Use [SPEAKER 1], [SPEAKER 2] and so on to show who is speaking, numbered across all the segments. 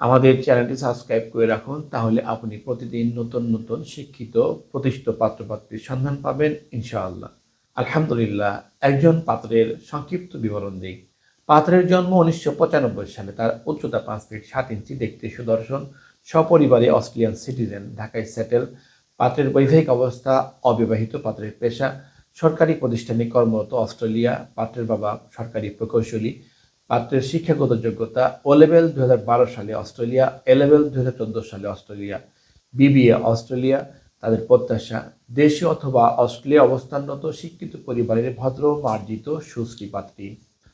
[SPEAKER 1] আমাদের চ্যানেলটি সাবস্ক্রাইব করে রাখুন, তাহলে আপনি প্রতিদিন নতুন নতুন শিক্ষিত, প্রতিষ্ঠিত পাত্রপাত্রীর সন্ধান পাবেন, ইনশাআল্লাহ। আলহামদুলিল্লাহ, একজন পাত্রের সংক্ষিপ্ত বিবরণ দিই। পাত্রের জন্ম উনিশশো পঁচানব্বই সালে, তার উচ্চতা পাঁচ ফিট সাত ইঞ্চি, দেখতে সুদর্শন, সপরিবারে অস্ট্রেলিয়ান সিটিজেন, ঢাকায় সেটেল। পাত্রের বৈবাহিক অবস্থা, অবিবাহিত পাত্রের পেশা, সরকারি প্রতিষ্ঠানে কর্মরত অস্ট্রেলিয়া, পাত্রের বাবা সরকারি প্রকৌশলী পাত্রের শিক্ষাগত যোগ্যতা ও লেভেল দুই হাজার বারো সালে অস্ট্রেলিয়া এ লেভেল দুহাজার চোদ্দ সালে অস্ট্রেলিয়া বিবিএ অস্ট্রেলিয়া, তাদের প্রত্যাশা দেশে অথবা অস্ট্রেলিয়া অবস্থানরত শিক্ষিত পরিবারের ভদ্র, মার্জিত, সুশ্রী পাত্রী।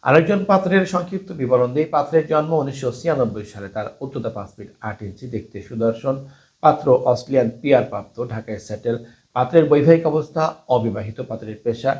[SPEAKER 1] আরেকজন পাত্রের সংক্ষিপ্ত বিবরণ দিয়ে পাত্রের জন্ম উনিশশো ছিয়ানব্বই সালে তার উচ্চতা পাঁচ ফিট আট ইঞ্চি, দেখতে সুদর্শন। পাত্র অস্ট্রেলিয়ান পিয়ার প্রাপ্ত ঢাকায় সেটেল পাত্রের বৈবাহিক অবস্থা, অবিবাহিত পাত্রের পেশা।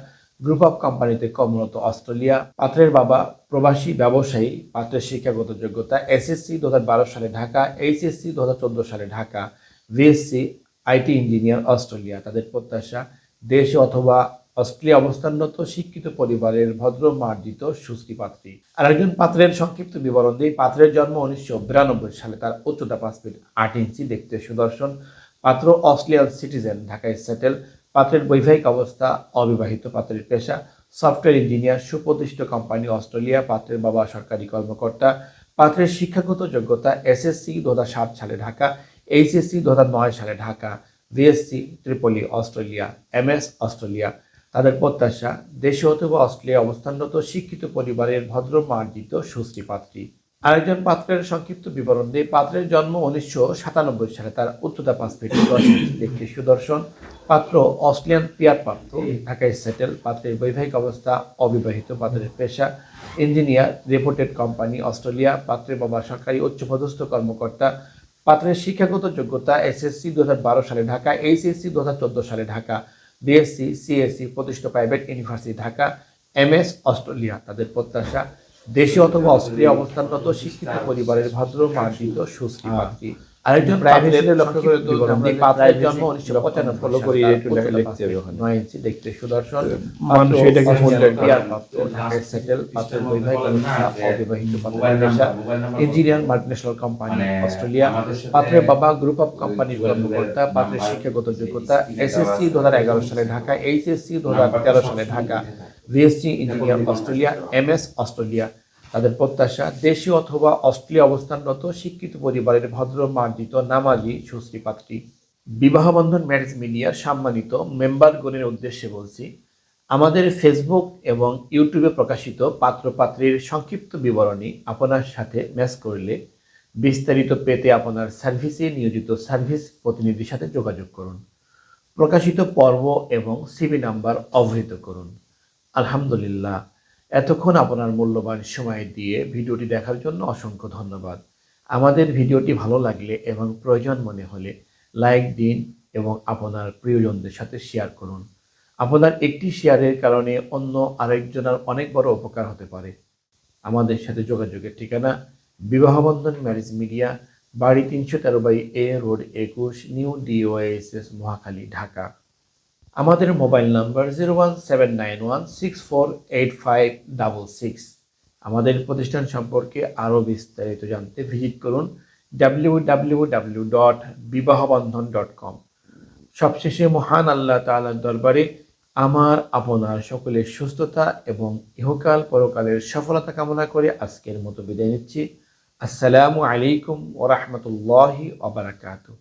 [SPEAKER 1] গ্রুপ অফ কোম্পানিতে কর্মরত অস্ট্রেলিয়া পাত্রের বাবা, প্রবাসী ব্যবসায়ী, পাত্রের শিক্ষাগত যোগ্যতা, এসএসসি দু হাজার বারো সালে ঢাকা, এইচএসসি দুহাজার চোদ্দ সালে ঢাকা, ভিএসসি, আইটি ইঞ্জিনিয়ার অস্ট্রেলিয়া। তাদের প্রত্যাশা, দেশে অথবা অস্ট্রেলিয়া অবস্থানরত শিক্ষিত পরিবারের ভদ্র মার্জিত সুশ্রী পাত্রী। আর একজন পাত্রের সংক্ষিপ্ত বিবরণ দিই। পাত্রের জন্ম উনিশশো বিরানব্বই সালে। তার উচ্চতা পাঁচ ফিট আট ইঞ্চি, দেখতে সুদর্শন। পাত্র অস্ট্রেলিয়ান সিটিজেন, ঢাকায় সেটেল। পাত্রের বৈবাহিক অবস্থা, অবিবাহিত পাত্রের পেশা, সফটওয়্যার ইঞ্জিনিয়ার, সুপ্রতিষ্ঠিত কোম্পানি, অস্ট্রেলিয়া, পাত্রের বাবা সরকারি কর্মকর্তা, পাত্রের শিক্ষাগত যোগ্যতা এসএসসি দু হাজার সাত সালে ঢাকা এইচএসসি দু হাজার নয় সালে Dhaka VSC triple E, Australia MS Australia. তাদের প্রত্যাশা, দেশে অথবা অস্ট্রেলিয়া অবস্থানরত শিক্ষিত পরিবারের ভদ্র মার্জিত সুশ্রী পাত্রী। আরেকজন পাত্রের সংক্ষিপ্ত বিবরণ দিয়ে পাত্রের জন্ম উনিশশো সাতানব্বই সালে তার উচ্চতা পাঁচ ফিট দশ দেখতে সুদর্শন। পাত্র অস্ট্রেলিয়ান পিয়ার প্রাপ্ত ঢাকায় সেটেল পাত্রের বৈবাহিক অবস্থা অবিবাহিত পাত্রের পেশা ইঞ্জিনিয়ার রেপুটেড কোম্পানি অস্ট্রেলিয়া পাত্রের বাবা সরকারি উচ্চপদস্থ কর্মকর্তা পাত্রের শিক্ষাগত যোগ্যতা এসএসসি দু হাজার বারো সালে ঢাকা এইচএসসি দু হাজার সালে ঢাকা বিএসসি সিএসসি প্রতিষ্ঠিত private university Dhaka MS Australia. তাদের প্রত্যাশা দেশে অথবা অস্ট্রেলিয়া অবস্থানরত শিক্ষিত পরিবারের ভদ্র মার্জিত সুশ্রী পাত্রী। আরেকজন প্রাইভেট লক্ষ্য করে পাত্রের জন্ম উনিশশো পঁচানব্বই
[SPEAKER 2] ফলো
[SPEAKER 1] সালে
[SPEAKER 2] একটু
[SPEAKER 1] তার
[SPEAKER 2] লেখা- লিখতে হবে।
[SPEAKER 1] নয় ইঞ্চি দেখতে সুদর্শন
[SPEAKER 2] মানুষ এটাকে
[SPEAKER 1] অস্ট্রেলিয়ান
[SPEAKER 2] মূল্যায়ন করে।
[SPEAKER 1] পিয়ার প্রাপ্ত, ঢাকায় সেটেল পাত্রের বৈবাহিক অবস্থা অবিবাহিত পাত্রের পেশা ইঞ্জিনিয়ার মাল্টিন্যাশনাল কোম্পানি অস্ট্রেলিয়া পাত্রের বাবা গ্রুপ অফ কোম্পানির কর্মকর্তা পাত্রের শিক্ষাগত যোগ্যতা এসএসসি দু সালে ঢাকা এইচএসসি দু হাজার সালে ঢাকা ভিএসসি ইঞ্জিনিয়ার অস্ট্রেলিয়া এমএস অস্ট্রেলিয়া তাদের প্রত্যাশা দেশীয় অথবা অস্ট্রেলিয়া অবস্থানরত শিক্ষিত পরিবারের ভদ্র, মার্জিত, নামাজি, সুশ্রী পাত্রী। বিবাহবন্ধন ম্যারেজ মিডিয়া সম্মানিত মেম্বারগণের উদ্দেশ্যে বলছি, আমাদের ফেসবুক এবং ইউটিউবে প্রকাশিত পাত্রপাত্রীর সংক্ষিপ্ত বিবরণী আপনার সাথে ম্যাচ করলে বিস্তারিত পেতে আপনার সার্ভিসে নিয়োজিত সার্ভিস প্রতিনিধির সাথে যোগাযোগ করুন। প্রকাশিত পর্ব এবং সিবি নাম্বার অবহিত করুন। আলহামদুলিল্লাহ। এতক্ষণ আপনার মূল্যবান সময় দিয়ে ভিডিওটি দেখার জন্য অসংখ্য ধন্যবাদ। আমাদের ভিডিওটি ভালো লাগলে এবং প্রয়োজন মনে হলে লাইক দিন এবং আপনার প্রিয়জনদের সাথে শেয়ার করুন। আপনার একটি শেয়ারের কারণে অন্য আরেকজনের অনেক বড় উপকার হতে পারে। আমাদের সাথে যোগাযোগের ঠিকানা বিবাহবন্ধন ম্যারেজ মিডিয়া, বাড়ি তিনশো তেরো বাই এ রোড একুশ, নিউ ডিওএসএস মহাখালী, ঢাকা। আমাদের mobile number zero one seven nine one six four eight five double six. আমাদের প্রতিষ্ঠান সম্পর্কে আরও বিস্তারিত জানতে ভিজিট করুন W W W dot Bibahabandhan dot com. সবশেষে মহান আল্লাহ তাআলার দরবারে আমার, আপনার সকলের সুস্থতা এবং ইহকাল পরকালের সফলতা কামনা করে আজকের মতো বিদায় নিচ্ছি। আসসালামু আলাইকুম ওরহমতুল্লাহি ওবরাকাতুহ